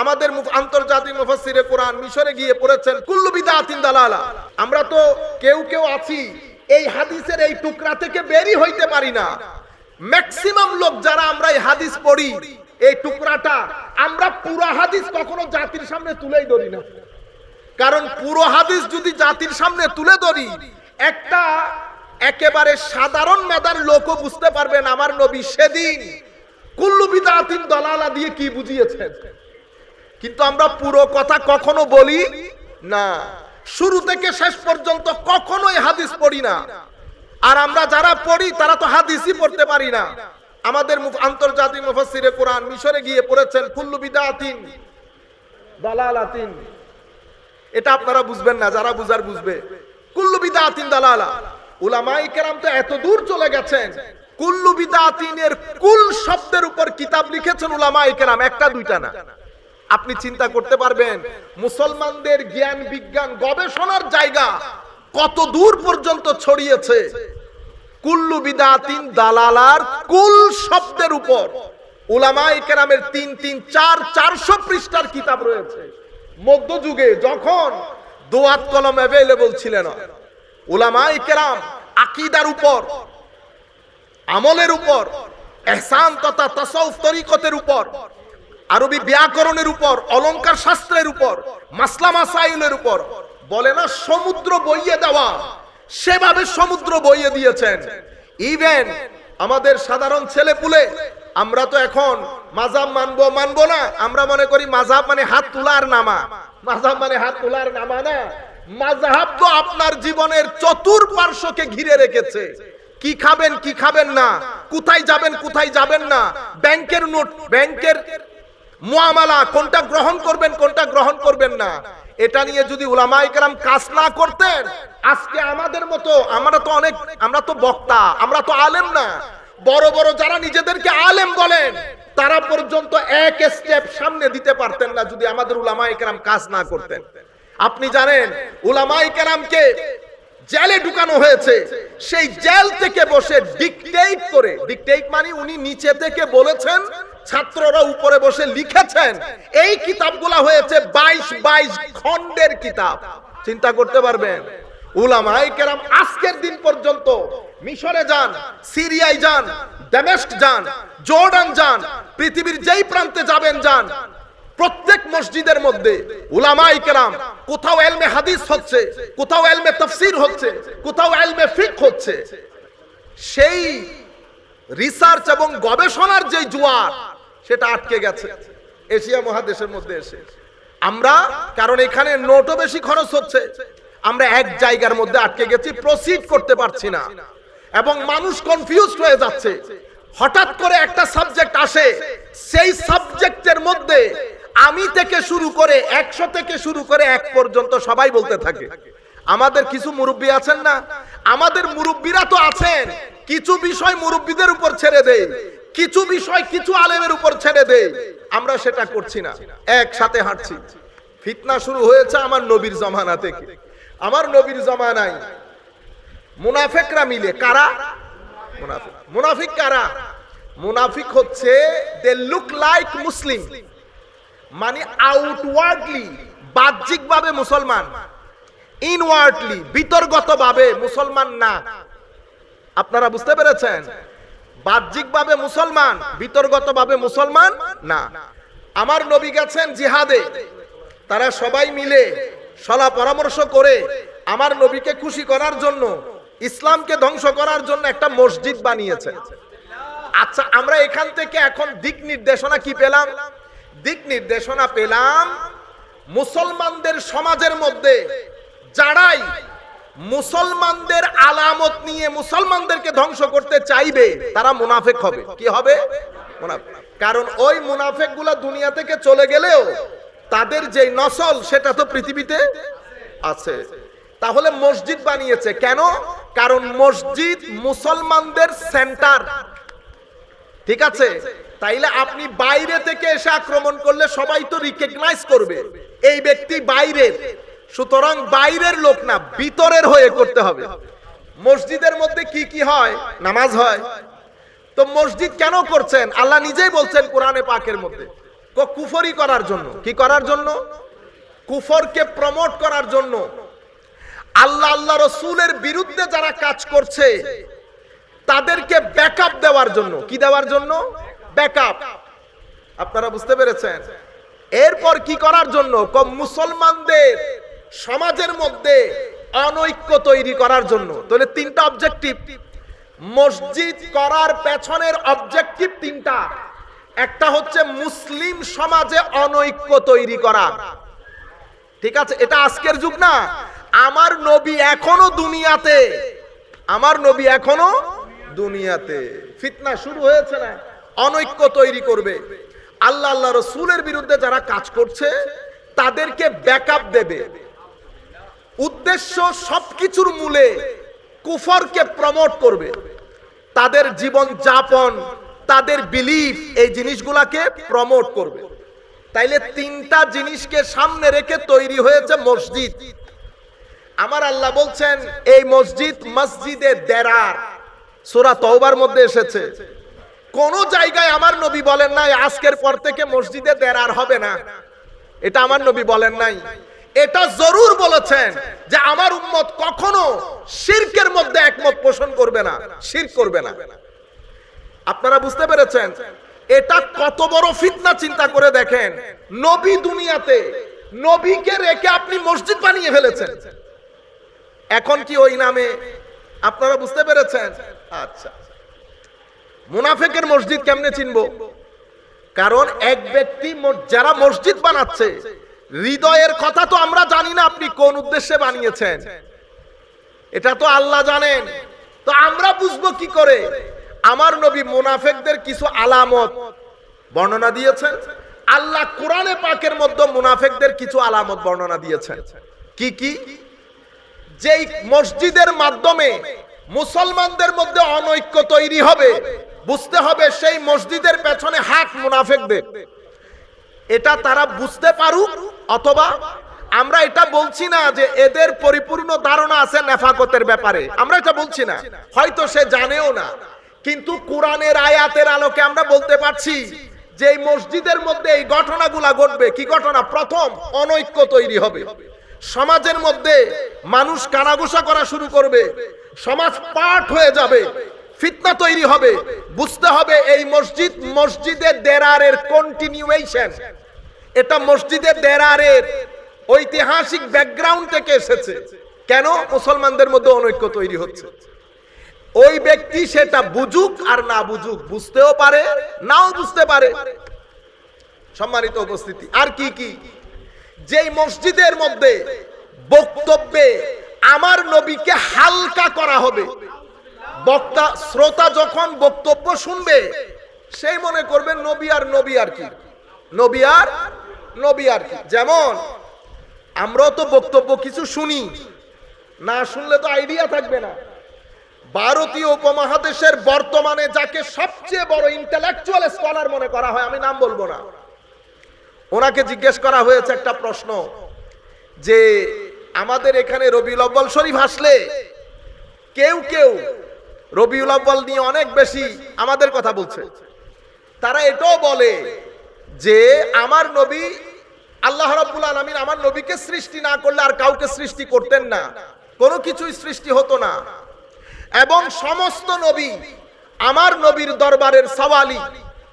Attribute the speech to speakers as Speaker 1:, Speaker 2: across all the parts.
Speaker 1: আমাদের আন্তর্জাতিক মুফাসসিরে কোরআন মিশরে গিয়ে পড়েছেন, কুল্লু বিদাতিন দালালা। আমরা তো কেউ কেউ আছি, এই হাদিসের এই টুকরা থেকে বেরি হইতে পারি না। ম্যাক্সিমাম লোক যারা আমরা এই হাদিস পড়ি, এই টুকরাটা আমরা পুরো হাদিস কখনো জাতির সামনে তুলেই ধরি না। কারণ পুরো হাদিস যদি জাতির সামনে তুলে ধরি, একটা একেবারে সাধারণ মেধার লোকও বুঝতে পারবেন, আমার নবী সেদিন কুল্লু বিদাতিন দলালা দিয়ে কি বুঝিয়েছেন। কিন্তু আমরা পুরো কথা কখনো বলি না। শুরু থেকে শেষ পর্যন্ত কখনোই হাদিস পড়ি না। আর আমরা যারা পড়ি, তারা তো হাদিসই পড়তে পারি না। আমাদের আন্তর্জাতিক মুফাসসিরে কোরআন মিশরে গিয়ে পড়েছেন, কুল্লু বিদাতিন, দালালাতিন। এটা আপনারা বুঝবেন না, যারা বুঝার বুঝবে। কুল্লু বিদাতিন, দালালা। উলামাই কেরাম তো এত দূর চলে গেছেন। কুল্লু বিদাতিনের কুল শব্দের উপর কিতাব লিখেছেন উলামাই কেরাম, একটা দুইটা না। আপনি চিন্তা করতে পারবেন, মুসলমানদের জ্ঞান, বিজ্ঞান, গবেষণার জায়গা কত দূর পর্যন্ত ছড়িয়েছে। কুল্লু বিদাতিন দালালার কুল শব্দের উপর উলামাই কেরামের তিন তিন, চার, চারশো পৃষ্ঠার কিতাব রয়েছে। মধ্যযুগে যখন দোয়াত কলম অ্যাভেলেবল ছিল না উলামাই কেরাম আকিদার উপর, আমলের উপর, এহসান তথা তাসাউফ তরিকতের উপর আরবি ব্যাকরণের উপর, অলংকার শাস্ত্রের উপর, মাসলা মাসাইলের উপর। বলে না, সমুদ্র বইয়ে দেওয়া। সেভাবে সমুদ্র বইয়ে দিয়েছেন। ইভেন আমাদের সাধারণ ছেলে পুলে আমরা তো এখন মাজাব মানবো মানবো না। আমরা মনে করি মাজাব মানে হাত তোলার নামা। মাজাব মানে হাত তোলার নামা না। মাজাহাব তো আপনার জীবনের চতুর্পার্শ্বকে ঘিরে রেখেছে। কি খাবেন কি খাবেন না। কোথায় যাবেন কোথায় যাবেন না। ব্যাংকের নোট, ব্যাংকের মুআমালা, কোনটা গ্রহণ করবেন, কোনটা গ্রহণ করবেন না। এটা নিয়ে যদি উলামায়ে কেরাম কাজ না করতেন, আজকে আমাদের মতো, আমরা তো অনেক, আমরা তো বক্তা, আমরা তো আলেম না। বড় বড় যারা নিজেদেরকে আলেম বলেন, তারা পর্যন্ত এক স্টেপ সামনে দিতে পারতেন না যদি আমাদের উলামায়ে কেরাম কাজ না করতেন। আপনি জানেন, উলামায়ে কেরামকে জেলে ঢুকানো হয়েছে। সেই জেল থেকে বসে ডিকটেট করে ডিকটেট মানে উনি নিচে থেকে বলেছেন, ছাত্ররা উপরে বসে লিখেছেন, এই কিতাবগুলা হয়েছে বাইশ বাইশ খণ্ডের কিতাব। চিন্তা করতে পারবেন? উলামায়ে কেরাম আজকের দিন পর্যন্ত মিশরে যান, সিরিয়ায় যান, দামেস্ক যান, জর্ডান যান, পৃথিবীর যেই প্রান্তে যাবেন যান প্রত্যেক মসজিদের মধ্যে উলামাই কেরাম, কোথাও এলমে হাদিস হচ্ছে, কোথাও এলমে তফসির হচ্ছে, কোথাও এলমে ফিক হচ্ছে। সেই রিসার্চ এবং গবেষণার যে জোয়ার, সেটা আটকে গেছে। এশিয়া মহাদেশের মধ্যে এসে। আমরা, কারণ এখানে নোটও বেশি খরচ হচ্ছে, আমরা এক জায়গার মধ্যে আটকে গেছি প্রসিড করতে পারছি না। এবং মানুষ কনফিউজ হয়ে যাচ্ছে। হঠাৎ করে একটা সাবজেক্ট আসে, সেই সাবজেক্টের মধ্যে আমি থেকে শুরু করে একশো থেকে শুরু করে এক পর্যন্ত সবাই বলতে থাকে। আমাদের কিছু মুরব্বী আছেন না? আমাদের মুরব্বীরা তো আছেন। কিছু বিষয় মুরব্বীদের উপর ছেড়ে দেয় কিছু বিষয় কিছু আলেমের উপর ছেড়ে দেয় আমরা সেটা করছি না। একসাথে হাঁটছি। ফিতনা শুরু হয়েছে আমার নবীর জমানা থেকে। আমার নবীর জমানায় মুনাফেকরা মিলে কারা? মুনাফিক। মুনাফিক কারা? মুনাফিক হচ্ছে দে লুক লাইক মুসলিম মানে আউটওয়ার্ডলি বাহ্যিকভাবে মুসলমান ইনওয়ার্ডলি বিতর্গতভাবে মুসলমান না। আপনারা বুঝতে পেরেছেন? বাহ্যিকভাবে মুসলমান, বিতর্গতভাবে মুসলমান না। আমার নবী গেছেন জিহাদে। তারা সবাই মিলে সলা পরামর্শ করে আমার নবীকে খুশি করার জন্য, ইসলামকে ধ্বংস করার জন্য একটা মসজিদ বানিয়েছে। আচ্ছা আমরা এখান থেকে এখন দিক নির্দেশনা কি পেলাম? দিক নির্দেশনা পেলাম মুসলমানদের সমাজের মধ্যে। যারাই মুসলমানদের আলামত নিয়ে মুসলমানদেরকে ধ্বংস করতে চাইবে, তারা মুনাফেক হবে। কি হবে? কারণ ওই মুনাফেক দুনিয়া থেকে চলে গেলেও তাদের যে নসল, সেটা তো পৃথিবীতে আছে। তাহলে মসজিদ বানিয়েছে। কেন? কারণ মসজিদ মুসলমানদের সেন্টার। ঠিক আছে? তাইলে আপনি বাইরে থেকে এসে আক্রমণ করলে সবাই তো রিকগনাইজ করবে। এই ব্যক্তি বাইরের। সুতরাং বাইরের লোক না, ভিতরের হয়ে করতে হবে। মসজিদের মধ্যে কি কি হয়? নামাজ হয়। তো মসজিদ কেন করছেন? আল্লাহ নিজেই বলছেন কোরআনে পাকের মধ্যে। কুফরি করার জন্য। কি করার জন্য? কুফরকে প্রমোট করার জন্য। আল্লাহ আল্লাহ রসুলের বিরুদ্ধে যারা কাজ করছে তাদেরকে ব্যাকআপ দেওয়ার জন্য। কি দেওয়ার জন্য? ব্যাকআপ। আপনারা বুঝতে পেরেছেন? এরপর কি করার জন্য? কম মুসলমানদের সমাজের মধ্যে অনৈক্য তৈরি করার জন্য। তাহলে তিনটা অবজেক্টিভ মসজিদ করার পেছনের অবজেক্টিভ তিনটা। একটা হচ্ছে মুসলিম সমাজে অনৈক্য তৈরি করা। ঠিক আছে? এটা আজকের যুগ না। আমার নবী এখনও দুনিয়াতে। আমার নবী এখনও দুনিয়াতে। ফিতনা শুরু হয়েছে না, অনৈক্য তৈরি করবে। আল্লাহ আল্লাহ রসুলের বিরুদ্ধে যারা কাজ করছে, তাদেরকে ব্যাকআপ দেবে। উদ্দেশ্য সবকিছুর মূলে কুফরকে প্রমোট করবে। তাদের জীবন যাপন তাদের বিলিফ এই জিনিসগুলাকে প্রমোট করবে। তাইলে তিনটা জিনিসকে সামনে রেখে তৈরি হয়েছে মসজিদ। আমার আল্লাহ বলছেন, এই মসজিদ মসজিদে দেরার। সূরা তওবার মধ্যে এসেছে। কোন জায়গায় আমার নবী বলেন নাই, আজকের পর থেকে মসজিদে দেরার হবে না। এটা আমার নবী বলেন নাই। এটা জরুর বলেছেন যে আমার উম্মত কখনো শিরকের মধ্যে একমত পোষণ করবে না, শিরক করবে না। আপনারা বুঝতে পেরেছেন? এটা কত বড় ফিতনা চিন্তা করে দেখেন। নবী দুনিয়াতে, নবীকে রেখে আপনি মসজিদ বানিয়ে ফেলেছেন। এখন কি ওই নামে? আপনারা বুঝতে পেরেছেন? আচ্ছা। মুনাফেকের মসজিদ কেমনে চিনবো? কারণ এক ব্যক্তি যারা মসজিদ বানাচ্ছে, হৃদয়ের কথা তো আমরা জানি না আপনি কোন উদ্দেশ্যে বানিয়েছেন। এটা তো আল্লাহ জানেন। তো আমরা বুঝব কি করে? আমার নবী মুনাফেকদের কিছু আলামত বর্ণনা দিয়েছেন। আল্লাহ কোরআনে পাকের মধ্যে মুনাফেকদের কিছু আলামত বর্ণনা দিয়েছেন। কি কি? যেই মসজিদের মাধ্যমে মুসলমানদের মধ্যে অনৈক্য তৈরি হবে। বুঝতে হবে সেই মসজিদের পেছনে হাত মুনাফেকদের। এটা তারা বুঝতে পারুক, অথবা আমরা এটা বলছি না যে এদের পরিপূর্ণ ধারণা আছে নেফাকতের ব্যাপারে। আমরা এটা বলছি না। হয়তো সে জানেও না। কিন্তু কোরআনের আয়াতের আলোকে আমরা বলতে পারছি যে এই মসজিদের মধ্যে এই ঘটনাগুলা ঘটবে। কি ঘটনা? প্রথম, অনৈক্য তৈরি হবে। সমাজের মধ্যে মানুষ কানাঘুষা করা শুরু করবে। সমাজ পাঠ হয়ে যাবে। ফিতনা তৈরি হবে। বুঝতে হবে এই মসজিদ মসজিদের দেরারের কন্টিনিউয়েশন এটা মসজিদের দেরারের ঐতিহাসিক ব্যাকগ্রাউন্ড থেকে এসেছে। কেন? মুসলমানদের মধ্যে অনৈক্য তৈরি হচ্ছে। ওই ব্যক্তি সেটা বুঝুক আর না বুঝুক বুঝতেও পারে, নাও বুঝতে পারে। সম্মানিত উপস্থিতি, আর কি কি? যেই মসজিদের মধ্যে বক্তব্যে আমার নবীকে হালকা করা হবে, বক্তা, শ্রোতা যখন বক্তব্য শুনবে, সেই মনে করবে নবী আর নবী আর কি, নবী আর নবী আর কি। যেমন, আমরাও তো বক্তব্য কিছু শুনি, না শুনলে তো আইডিয়া থাকবে না। ভারতীয় উপমহাদেশের বর্তমানে যাকে সবচেয়ে বড় ইন্টেলেকচুয়াল স্কলার মনে করা হয়, আমি নাম বলব না। ওনাকে জিজ্ঞেস করা হয়েছে একটা প্রশ্ন যে আমাদের এখানে রবিউল আব্বাল শরীফ আসলে কেউ কেউ রবিউল আব্বাল নিয়ে অনেক বেশি আমাদের কথা বলছে। তারা এটাও বলে যে আমার নবী আল্লাহ রাব্বুল আলামিন আমার নবীকে সৃষ্টি না করলে আর কাউকে সৃষ্টি করতেন না। কোনো কিছুই সৃষ্টি হতো না। এবং সমস্ত নবী আমার নবীর দরবারের সওয়ালি।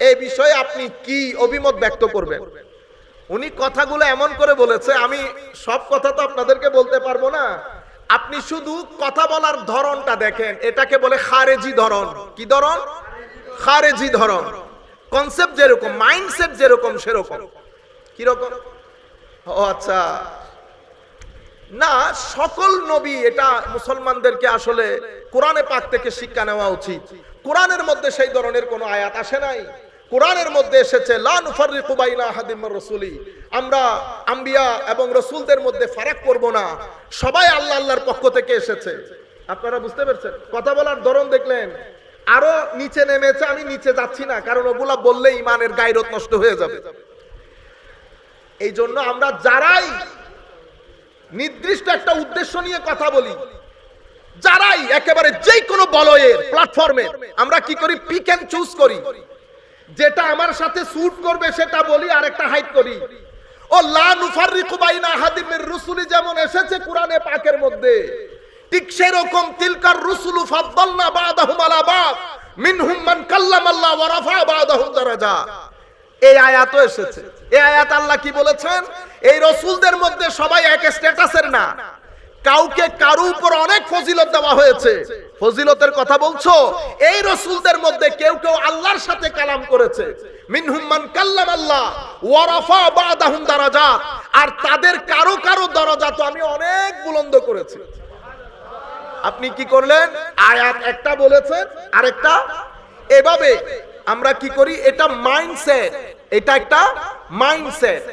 Speaker 1: এই বিষয়ে আপনি কি অভিমত ব্যক্ত করবেন? উনি কথাগুলো এমন করে বলেছে, আমি সব কথা তো আপনাদেরকে বলতে পারব না। আপনি শুধু কথা বলার ধরনটা দেখেন, এটাকে বলে খারেজি ধরন। কি ধরন? খারেজি ধরন। কনসেপ্ট যেরকম মাইন্ডসেট যেরকম, সেরকম। কীরকম ও আচ্ছা। না, সকল নবী এটা মুসলমানদেরকে আসলে কোরআনে পাক থেকে শিক্ষা নেওয়া উচিত। কোরআনের মধ্যে সেই ধরনের কোনো আয়াত আসে নাই? কোরআনের মধ্যে এসেছে, লা নুফাররিকু বাইনা আহাদিম আমরা আম্বিয়া এবং রসুলদের মধ্যে ফারাক করব না। সবাই আল্লাহ আল্লাহর পক্ষ থেকে এসেছে। আপনারা বুঝতে পেরেছেন? কথা বলার ধরন দেখলেন। আরও নিচে নেমেছে, আমি নিচে যাচ্ছি না, কারণ ওগুলা বললে ইমানের গায়রত নষ্ট হয়ে যাবে। এই জন্য আমরা যারাই নির্দিষ্ট একটা উদ্দেশ্য নিয়ে কথা বলি, যারাই একেবারে যে কোনো বলয়ের প্ল্যাটফর্মে আমরা কি করি? পিক এন্ড চুজ করি। যেটা আমার সাথে স্যুট করবে, সেটা বলি আর একটা হাইট করি। ও, লা রুসুলি যেমন এসেছে কোরআনে পাকের মধ্যে। ঠিক সেরকম তিলকার রুসুলু ফাদ্দালনা বাদাহুম আলা বাদ, মিনহুম মান কাল্লামাল্লাহ ওয়া রাফা বাদাহুম দারাজাত এই আয়াতও এসেছে। এই আয়াত আল্লাহ কি বলেছেন? এই রসুলদের মধ্যে সবাই এক স্ট্যাটাসের না। কাউকে কারও উপর অনেক ফজিলত দেওয়া হয়েছে। ফজিলতের কথা বলছো? এই রসুলদের মধ্যে কেউ কেউ আল্লাহর সাথে কালাম করেছে। মিনহুম মান কাল্লাম আল্লাহ ওয়ারাফা বাদাহুম দারাজাত আর তাদের কারও কারও দরজা তো আমি অনেক বুলন্দ করেছি। আপনি কি করলেন? আয়াত একটা বলেছেন, আরেকটা? এভাবে আমরা কি করি? এটা মাইন্ডসেট এটা একটা মাইন্ডসেট